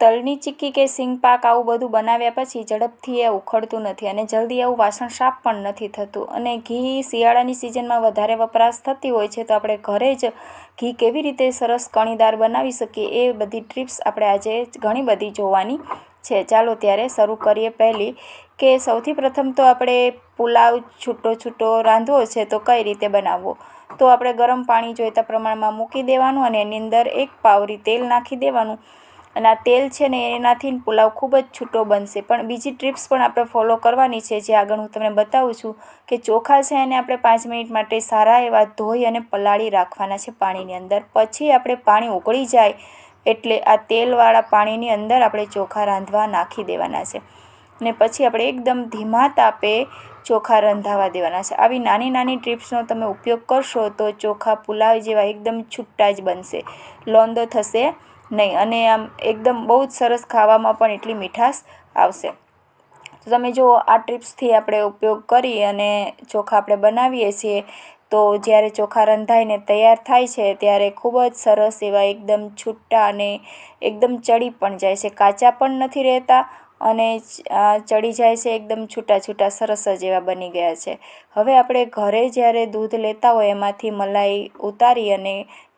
તલની ચીક્કી કે સિંગ પાક આવું બધું બનાવ્યા પછી ઝડપથી એ ઉખડતું નથી અને જલ્દી આવું વાસણ સાફ પણ નથી થતું. અને ઘી શિયાળાની સિઝનમાં વધારે વપરાશ થતી હોય છે તો આપણે ઘરે જ ઘી કેવી રીતે સરસ કણીદાર બનાવી શકીએ એ બધી ટ્રીપ્સ આપણે આજે ઘણી બધી જોવાની છે. ચાલો ત્યારે શરૂ કરીએ પહેલી કે સૌથી પ્રથમ તો આપણે પુલાવ છૂટો છૂટો રાંધવો છે તો કઈ રીતે બનાવવો? તો આપણે ગરમ પાણી જોઈતા પ્રમાણમાં મૂકી દેવાનું અને એની અંદર એક પાવરી તેલ નાખી દેવાનું. અને આ તેલ છે ને એનાથી પુલાવ ખૂબ જ છૂટો બનશે. પણ બીજી ટ્રીપ્સ પણ આપણે ફોલો કરવાની છે, જે આગળ હું તમને બતાવું છું કે ચોખા છે એને આપણે પાંચ મિનિટ માટે સારા એવા ધોઈ અને પલાળી રાખવાના છે પાણીની અંદર. પછી આપણે પાણી ઉકળી જાય એટલે આ તેલવાળા પાણીની અંદર આપણે ચોખા રાંધવા નાખી દેવાના છે. ને પછી આપણે એકદમ ધીમા તાપે ચોખા રંધાવા દેવાના છે. આવી નાની નાની ટ્રીપ્સનો તમે ઉપયોગ કરશો તો ચોખા પુલાવ જેવા એકદમ છૂટા જ બનશે. લોંદો થશે. નહીં, અને આમ એકદમ બહુ જ સરસ ખાવામાં પણ એટલી મીઠાશ આવશે. તો તમે જુઓ આ ટ્રીપ્સથી આપણે ઉપયોગ કરી અને ચોખા આપણે બનાવીએ છીએ, તો જ્યારે ચોખા રંધાઈને તૈયાર થાય છે, ત્યારે ખૂબ જ સરસ એવા એકદમ છૂટા અને એકદમ ચડી પણ જાય છે. કાચા પણ નથી રહેતા અને ચડી જાય છે, એકદમ છૂટા છૂટા સરસ જ એવા બની ગયા છે. હવે આપણે ઘરે જ્યારે દૂધ લેતા હોય, એમાંથી મલાઈ ઉતારી અને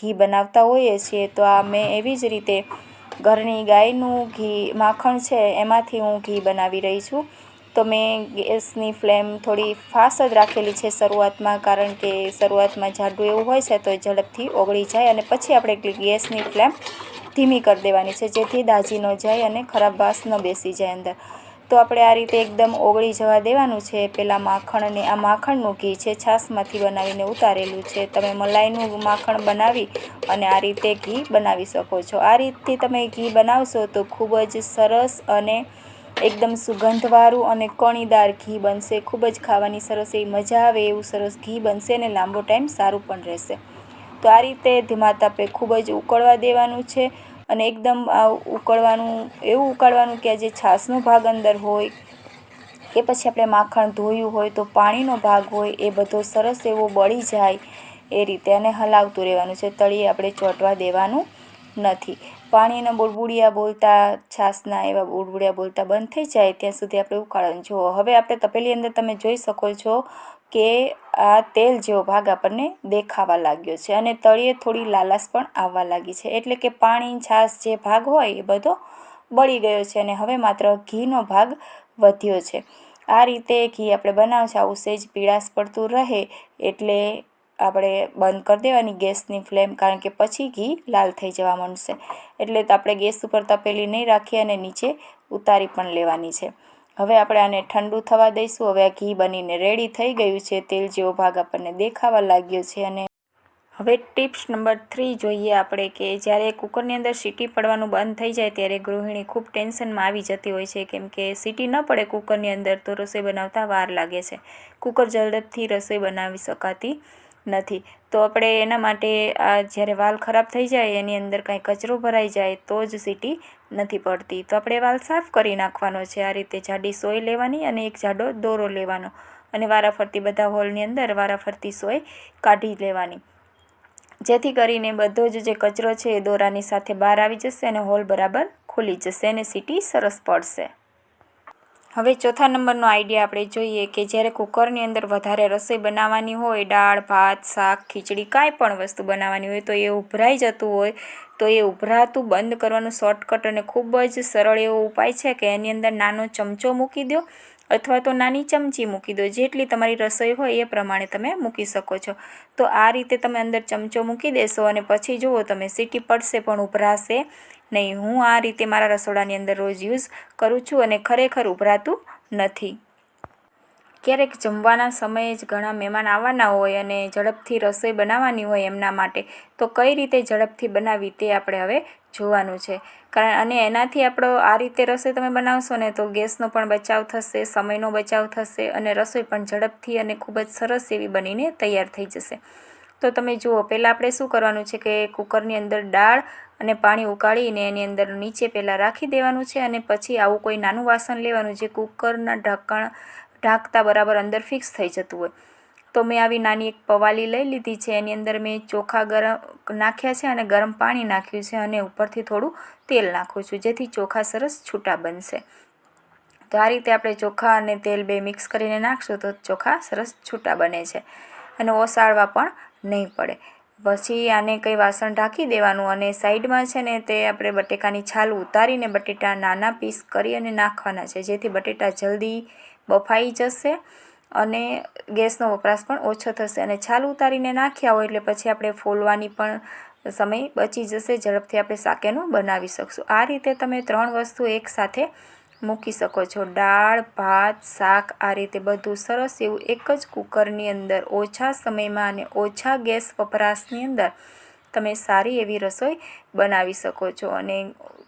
ઘી બનાવતા હોઈએ છીએ, તો આ મેં એવી જ રીતે ઘરની ગાયનું ઘી માખણ છે એમાંથી હું ઘી બનાવી રહી છું. તો મેં ગેસની ફ્લેમ થોડી ફાસ્ટ જ રાખેલી છે શરૂઆતમાં, કારણ કે શરૂઆતમાં જાડું એવું હોય છે તો ઝડપથી ઓગળી જાય અને પછી આપણે ગેસની ફ્લેમ ધીમી કરી દેવાની છે જેથી દાજી ન જાય અને ખરાબ વાસ ન બેસી જાય અંદર. તો આપણે આ રીતે એકદમ ઓગળી જવા દેવાનું છે. પહેલાં માખણને આ માખણનું ઘી છે છાશમાંથી બનાવીને ઉતારેલું છે. તમે મલાઈનું માખણ બનાવી અને આ રીતે ઘી બનાવી શકો છો. આ રીતથી તમે ઘી બનાવશો તો ખૂબ જ સરસ અને એકદમ સુગંધવાળું અને કણીદાર ઘી બનશે. ખૂબ જ ખાવાની સરસ એવી મજા આવે એવું સરસ ઘી બનશે અને લાંબો ટાઈમ સારું પણ રહેશે. તો આ રીતે ધીમા તાપે ખૂબ જ ઉકળવા દેવાનું છે. અને એકદમ ઉકળવાનું, એવું ઉકાળવાનું કે જે છાશનો ભાગ અંદર હોય, કે પછી આપણે માખણ ધોયું હોય તો પાણીનો ભાગ હોય, એ બધો સરસ એવો બળી જાય એ રીતે અને હલાવતું રહેવાનું છે. તળીએ આપણે ચોંટવા દેવાનું નથી. પાણીના બુડબુડિયા બોલતા છાશના એવા બુડબુડિયા બોલતા બંધ થઈ જાય ત્યાં સુધી આપણે ઉકાળવાનું. જુઓ, હવે આપણે તપેલી અંદર તમે જોઈ શકો છો કે આ તેલ જેવો ભાગ આપણને દેખાવા લાગ્યો છે અને તળિયે થોડી લાલાશ પણ આવવા લાગી છે. એટલે કે પાણી છાશ જે ભાગ હોય એ બધો બળી ગયો છે અને હવે માત્ર ઘીનો ભાગ વધ્યો છે. આ રીતે ઘી આપણે બનાવશે, આવું સેજ પીળાશ પડતું રહે એટલે આપણે બંધ કરી દેવાની ગેસની ફ્લેમ, કારણ કે પછી ઘી લાલ થઈ જવા માંડશે. એટલે આપણે ગેસ ઉપર તપેલી નહીં રાખી અને નીચે ઉતારી પણ લેવાની છે. હવે આપણે આને ઠંડુ થવા દઈશું. હવે આ ઘી બનીને રેડી થઈ ગયું છે. તેલ જેવો ભાગ આપણને દેખાવા લાગ્યો છે અને હવે ટિપ્સ નંબર થ્રી જોઈએ આપણે કે જ્યારે કુકરની અંદર સીટી પડવાનું બંધ થઈ જાય ત્યારે ગૃહિણી ખૂબ ટેન્શનમાં આવી જતી હોય છે. કેમ કે સીટી ન પડે કુકરની અંદર તો રસોઈ બનાવતા વાર લાગે છે. કુકર જલ્દીથી રસોઈ બનાવી શકાતી નથી. તો આપણે એના માટે, આ જ્યારે વાલ ખરાબ થઈ જાય, એની અંદર કાંઈ કચરો ભરાઈ જાય, તો જ સીટી નથી પડતી. તો આપણે વાલ સાફ કરી નાખવાનો છે. આ રીતે જાડી સોય લેવાની અને એક જાડો દોરો લેવાનો. અને વારાફરતી બધા હોલની અંદર વારાફરતી સોય કાઢી લેવાની. જેથી કરીને બધો જ જે કચરો છે એ દોરાની સાથે બહાર આવી જશે અને હોલ બરાબર ખુલી જશે અને સીટી સરસ પડશે. હવે ચોથા નંબરનો આઈડિયા આપણે જોઈએ કે જ્યારે કુકરની અંદર વધારે રસોઈ બનાવવાની હોય, દાળ, ભાત, શાક, ખીચડી, કાંઈ પણ વસ્તુ બનાવવાની હોય તો એ ઉભરાઈ જતું હોય, તો એ ઉભરાતું બંધ કરવાનું શોર્ટકટ અને ખૂબ જ સરળ એવો ઉપાય છે કે એની અંદર નાનો ચમચો મૂકી દો અથવા તો નાની ચમચી મૂકી દો. જેટલી તમારી રસોઈ હોય એ પ્રમાણે તમે મૂકી શકો છો. તો આ રીતે તમે અંદર ચમચો મૂકી દેશો અને પછી જુઓ તમે સીટી પડશે પણ ઉભરાશે નહીં, હું આ રીતે મારા રસોડાની અંદર રોજ યુઝ કરું છું અને ખરેખર ઉભરાતું નથી. ક્યારેક જમવાના સમયે જ ઘણા મહેમાન આવવાના હોય અને ઝડપથી રસોઈ બનાવવાની હોય એમના માટે, તો કઈ રીતે ઝડપથી બનાવવી તે આપણે હવે જોવાનું છે. કારણ અને એનાથી આપણો આ રીતે રસોઈ તમે બનાવશો ને, તો ગેસનો પણ બચાવ થશે, સમયનો બચાવ થશે અને રસોઈ પણ ઝડપથી અને ખૂબ જ સરસ એવી બનીને તૈયાર થઈ જશે. તો તમે જુઓ, પહેલાં આપણે શું કરવાનું છે કે કુકરની અંદર દાળ અને પાણી ઉકાળીને એની અંદર નીચે પહેલાં રાખી દેવાનું છે અને પછી આવું કોઈ નાનું વાસણ લેવાનું જે કુકરના ઢાંકણ ઢાંકતા બરાબર અંદર ફિક્સ થઈ જતું હોય. તો મેં આવી નાની એક પવાલી લઈ લીધી છે. એની અંદર મેં ચોખા ગરમ નાખ્યા છે અને ગરમ પાણી નાખ્યું છે અને ઉપરથી થોડું તેલ નાખું છું, જેથી ચોખા સરસ છૂટા બનશે. તો આ રીતે આપણે ચોખા અને તેલ બે મિક્સ કરીને નાખશું તો ચોખા સરસ છૂટા બને છે અને ઓસાળવા પણ નહીં પડે. પછી આને કંઈ વાસણ ઢાંકી દેવાનું અને સાઈડમાં છે ને તે આપણે બટેકાની છાલ ઉતારીને બટેટા નાના પીસ કરી અને નાખવાના છે, જેથી બટેટા જલ્દી બફાઈ જશે અને ગેસનો વપરાશ પણ ઓછો થશે. અને છાલ ઉતારીને નાખ્યા હોય એટલે પછી આપણે ફોલવાની પણ સમય બચી જશે, ઝડપથી આપણે શાકેનું બનાવી શકશું. આ રીતે તમે ત્રણ વસ્તુ એકસાથે મૂકી શકો છો. દાળ, ભાત, શાક આ રીતે બધું સરસ એવું એક જ કુકરની અંદર, ઓછા સમયમાં અને ઓછા ગેસ વપરાશની અંદર તમે સારી એવી રસોઈ બનાવી શકો છો. અને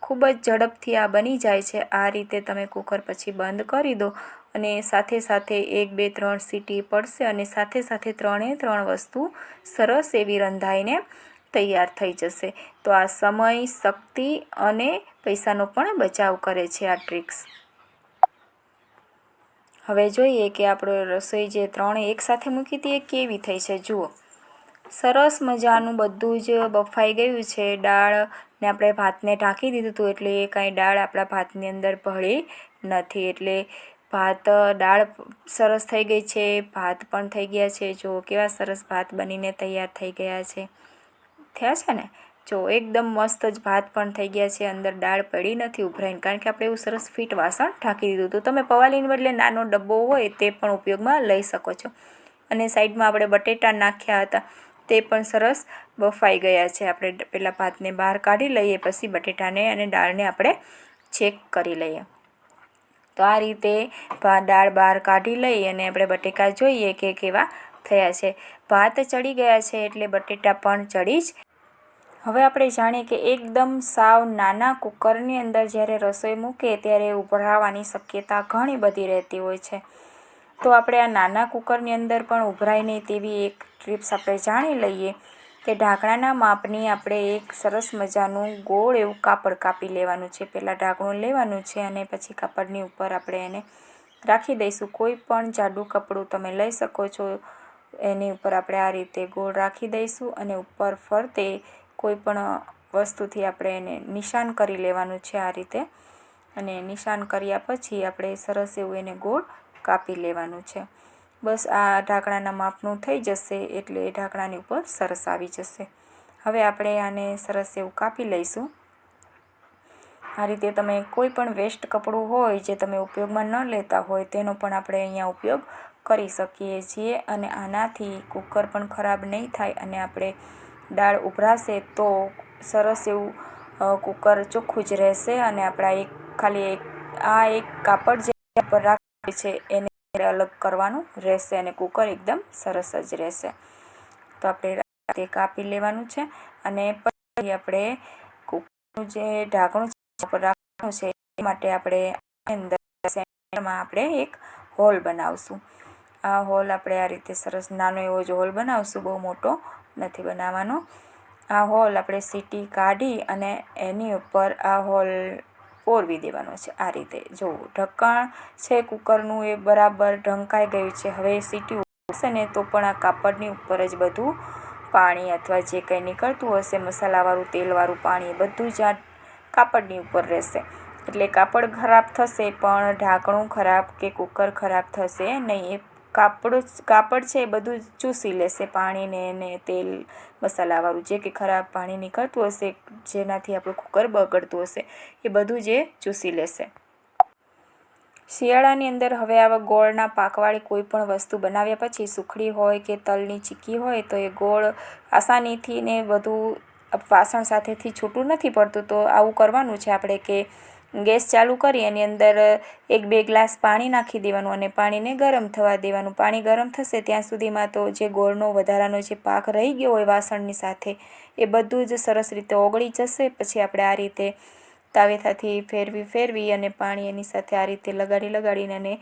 ખૂબ જ ઝડપથી આ બની જાય છે. આ રીતે તમે કુકર પછી બંધ કરી દો અને સાથે સાથે એક, બે, ત્રણ સીટી પડશે અને સાથે સાથે ત્રણે ત્રણ વસ્તુ સરસ એવી રંધાઈને તૈયાર થઈ જશે. તો આ સમય, શક્તિ અને પૈસાનો પણ બચાવ કરે છે આ ટ્રિક્સ. હવે જોઈએ કે આપણો રસોઈ જે ત્રણે એકસાથે મૂકી હતી એ કેવી થઈ છે. જુઓ. સરસ મજાનું બધું જ બફાઈ ગયું છે. દાળ ને આપણે ભાતને ઢાંકી દીધું હતું એટલે એ કાંઈ દાળ આપણા ભાતની અંદર ભળી નથી. એટલે ભાત, દાળ સરસ થઈ ગઈ છે. ભાત પણ થઈ ગયા છે. જો કેવા સરસ ભાત બનીને તૈયાર થઈ ગયા છે. થયા છે ને? જો, એકદમ મસ્ત જ ભાત પણ થઈ ગયા છે. અંદર દાળ પડી નથી ઉભરાઈને, કારણ કે આપણે એવું સરસ ફિટ વાસણ ઢાંકી દીધું હતું. તમે પવાલીને બદલે નાનો ડબ્બો હોય તે પણ ઉપયોગમાં લઈ શકો છો. અને સાઈડમાં આપણે બટેટા નાખ્યા હતા. તે પણ સરસ બફાઈ ગયા છે. આપણે પહેલાં ભાતને બહાર કાઢી લઈએ, પછી બટેટાને અને દાળને આપણે ચેક કરી લઈએ. તો આ રીતે દાળ બહાર કાઢી લઈ અને આપણે બટેકા જોઈએ કે કેવા થયા છે. ભાત ચડી ગયા છે એટલે બટેટા પણ ચડી જ હવે આપણે જાણીએ કે એકદમ સાવ નાના કુકરની અંદર જ્યારે રસોઈ મૂકે ત્યારે ઉભરાવાની શક્યતા ઘણી બધી રહેતી હોય છે. તો આપણે આ નાના કુકરની અંદર પણ ઉભરાય નહીં તેવી એક ટ્રીપ્સ આપણે જાણી લઈએ કે ઢાંકણાના માપની આપણે એક સરસ મજાનું ગોળ એવું કાપડ કાપી લેવાનું છે. પહેલાં ઢાંકણું લેવાનું છે અને પછી કાપડની ઉપર આપણે એને રાખી દઈશું. કોઈ પણ જાડું કપડું તમે લઈ શકો છો એની ઉપર આપણે આ રીતે ગોળ રાખી દઈશું અને ઉપર ફરતે કોઈ પણ વસ્તુથી આપણે એને નિશાન કરી લેવાનું છે આ રીતે. અને નિશાન કર્યા પછી આપણે સરસ એવું એને ગોળ કાપી લેવાનું છે. બસ આ ઢાંકણાના માપનું થઈ જશે એટલે ઢાંકણાની ઉપર સરસ આવી જશે. હવે આપણે આને સરસ એવું કાપી લઈશું. આ રીતે તમે કોઈ પણ વેસ્ટ કપડું હોય જે તમે ઉપયોગમાં ન લેતા હોય તેનો પણ આપણે અહીંયા ઉપયોગ કરી શકીએ છીએ અને આનાથી કુકર પણ ખરાબ નહીં થાય અને આપણે દાળ ઉભરાશે તો સરસ એવું કુકર ચોખ્ખું જ રહેશે અને આપણા એક, ખાલી એક, આ એક કાપડ જે પર રાખે છે એને અલગ કરવાનું રહેશે અને કુકર એકદમ સરસ જ રહેશે. તો આપણે તે કાપી લેવાનું છે અને પછી આપણે કુકરનું જે ઢાંકણું છે રાખવાનું છે એ માટે આપણે અંદર આપણે એક હોલ બનાવશું. આ હોલ આપણે આ રીતે સરસ નાનો એવો જ હોલ બનાવશું, બહુ મોટો નથી બનાવવાનો. આ હોલ આપણે સીટી કાઢી અને એની ઉપર આ હોલ ઓરવી દેવાનો છે, આ રીતે. જોવું ઢક્કણ છે કુકરનું એ બરાબર ઢંકાઈ ગયું છે, હવે સીટી ઉઠશે ને તો પણ આ કાપડની ઉપર જ બધું પાણી અથવા જે કંઈ નીકળતું હશે, મસાલાવાળું, તેલવાળું પાણી એ બધું જ આ કાપડની ઉપર રહેશે. એટલે કાપડ ખરાબ થશે પણ ઢાંકણું ખરાબ કે કુકર ખરાબ થશે નહીં, એ કાપડ કાપડ છે એ બધું ચૂસી લેશે પાણીને એને તેલ મસાલાવાળું જે કે ખરાબ પાણી નીકળતું હશે, જેનાથી આપણું કુકર બગડતું હશે, એ બધું જે ચૂસી લેશે. શિયાળાની અંદર હવે આવા ગોળના પાકવાળી કોઈ પણ વસ્તુ બનાવ્યા પછી સુખડી હોય કે તલની ચીકી હોય તો એ ગોળ આસાનીથી ને બધું વાસણ સાથેથી છૂટું નથી પડતું, તો આવું કરવાનું છે આપણે કે ગેસ ચાલુ કરી એની અંદર એક બે ગ્લાસ પાણી નાખી દેવાનું અને પાણીને ગરમ થવા દેવાનું. પાણી ગરમ થશે ત્યાં સુધીમાં તો જે ગોળનો વધારાનો જે પાક રહી ગયો હોય વાસણની સાથે, એ બધું જ સરસ રીતે ઓગળી જશે. પછી આપણે આ રીતે તાવેથાથી ફેરવી ફેરવી અને પાણી એની સાથે આ રીતે લગાડી, લગાડીને અને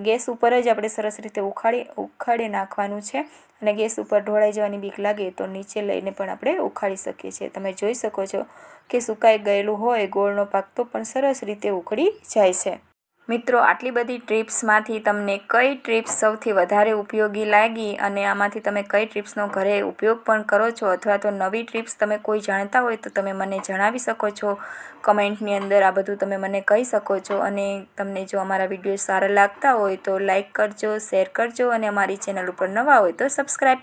ગેસ ઉપર જ આપણે સરસ રીતે ઉખાડી ઉખાડી નાખવાનું છે. અને ગેસ ઉપર ઢોળાઈ જવાની બીક લાગે તો નીચે લઈને પણ આપણે ઉખાડી શકીએ છીએ. તમે જોઈ શકો છો કે સુકાઈ ગયેલું હોય, ગોળનો પાક તો પણ સરસ રીતે ઉખડી જાય છે. મિત્રો, આટલી બધી ટ્રીપ્સમાંથી તમને કઈ ટ્રીપ્સ સૌથી વધારે ઉપયોગી લાગી અને આમાંથી તમે કઈ ટ્રીપ્સનો ઘરે ઉપયોગ પણ કરો છો અથવા તો નવી ટ્રીપ્સ તમે કોઈ જાણતા હોય તો તમે મને જણાવી શકો છો. કમેન્ટની અંદર આ બધું તમે મને કહી શકો છો અને તમને જો અમારા વીડિયો સારા લાગતા હોય તો લાઇક કરજો, શેર કરજો અને અમારી ચેનલ ઉપર નવા હોય તો સબસ્ક્રાઈબ